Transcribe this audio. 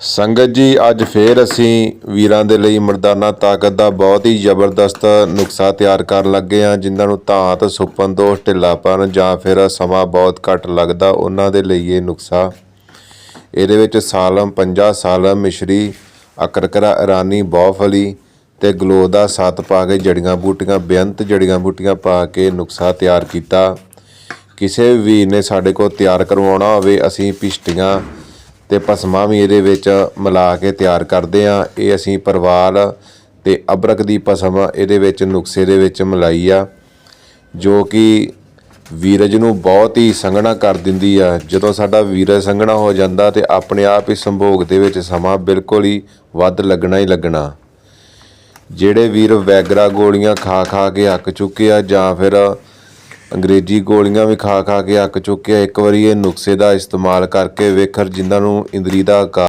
ਸੰਗਤ ਜੀ, ਅੱਜ ਫੇਰ ਅਸੀਂ ਵੀਰਾਂ ਦੇ ਲਈ ਮਰਦਾਨਾ ਤਾਕਤ ਦਾ ਬਹੁਤ ਹੀ ਜ਼ਬਰਦਸਤ ਨੁਕਸਾ ਤਿਆਰ ਕਰਨ ਲੱਗੇ ਹਾਂ, ਜਿਨ੍ਹਾਂ ਨੂੰ ਧਾਤ, ਸੁਪਨ ਦੋਸ਼ ਢਿੱਲਾਪਨ ਜਾਂ ਫਿਰ ਸਮਾਂ ਬਹੁਤ ਘੱਟ ਲੱਗਦਾ, ਉਹਨਾਂ ਦੇ ਲਈ ਇਹ ਨੁਕਸਾ। ਇਹਦੇ ਵਿੱਚ ਸਾਲਮ 50 ਸਾਲਮ, ਮਿਸ਼ਰੀ, ਅਕਰਕਰਾ, ਇਰਾਨੀ ਬੌਫਲੀ ਤੇ ਗਲੋ ਦਾ ਸੱਤ ਪਾ ਕੇ ਜੜੀਆਂ ਬੂਟੀਆਂ, ਬੇਅੰਤ ਜੜੀਆਂ ਬੂਟੀਆਂ ਪਾ ਕੇ ਨੁਕਸਾ ਤਿਆਰ ਕੀਤਾ। ਕਿਸੇ ਵੀ ਵੀਰ ਨੇ ਸਾਡੇ ਕੋਲ ਤਿਆਰ ਕਰਵਾਉਣਾ ਹੋਵੇ, ਅਸੀਂ ਪਿਸ਼ਟੀਆਂ ਤੇ ਭਸਮਾਂ ਵੀ ਇਹਦੇ ਵਿੱਚ ਮਿਲਾ ਕੇ ਤਿਆਰ ਕਰਦੇ ਆ ਇਹ ਅਸੀਂ ਪਰਵਾਲ ਤੇ ਅਬਰਕ ਦੀ ਭਸਮ ਇਹਦੇ ਵਿੱਚ ਨੁਕਸੇ ਦੇ ਵਿੱਚ ਮਿਲਾਈ ਆ, ਜੋ ਕਿ ਵੀਰਜ ਨੂੰ ਬਹੁਤ ਹੀ ਸੰਘਣਾ ਕਰ ਦਿੰਦੀ ਆ। ਜਦੋਂ ਸਾਡਾ ਵੀਰਜ ਸੰਘਣਾ ਹੋ ਜਾਂਦਾ ਤੇ ਆਪਣੇ ਆਪ ਹੀ ਸੰਭੋਗ ਦੇ ਵਿੱਚ ਸਮਾਂ ਬਿਲਕੁਲ ਹੀ ਵੱਧ ਲੱਗਣਾ ਹੀ ਲੱਗਣਾ। ਜਿਹੜੇ ਵੀਰ ਵੈਗਰਾ ਗੋਲੀਆਂ ਖਾ ਖਾ ਕੇ ਅੱਕ ਚੁੱਕੇ ਆ ਜਾਂ ਫਿਰ ਅੰਗਰੇਜ਼ੀ ਗੋਲੀਆਂ ਵੀ ਖਾ ਖਾ ਕੇ ਅੱਕ ਚੁੱਕਿਆ। ਇੱਕ ਵਾਰੀ ਇਹ ਨੁਸਖੇ ਦਾ ਇਸਤੇਮਾਲ ਕਰਕੇ ਵੇਖਰ ਜਿਨ੍ਹਾਂ ਨੂੰ ਇੰਦਰੀ ਦਾ ਆਕਾਰ